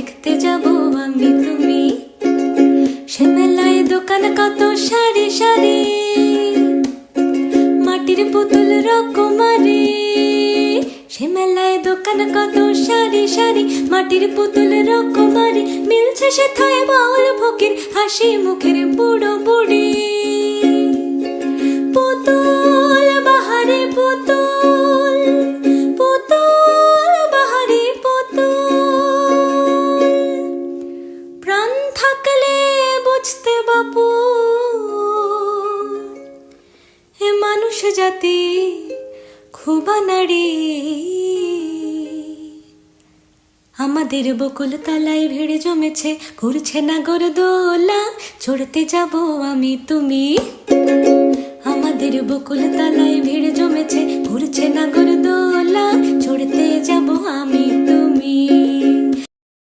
দেখতে যাব আমি তুমি। সে মেলায় দোকান কত সারি সারি। মাটির পুতুল রকমারি। সে মেলায় দোকান কত সারি সারি। মাটির পুতুল রকমারি। মিলছে সে থায় বাউল ফকির হাসি মুখের বুড়ো বুড়ি। থাকলে বুঝতে বাপু। এ মানুষ জাতি খুব নারী। আমাদের বকুল তলায় ভিড় জমেছে, ঘুরছে নাগর দোলা চড়তে যাব আমি তুমি। আমাদের বকুল তলায় ভিড় জমেছে, ঘুরছে নাগর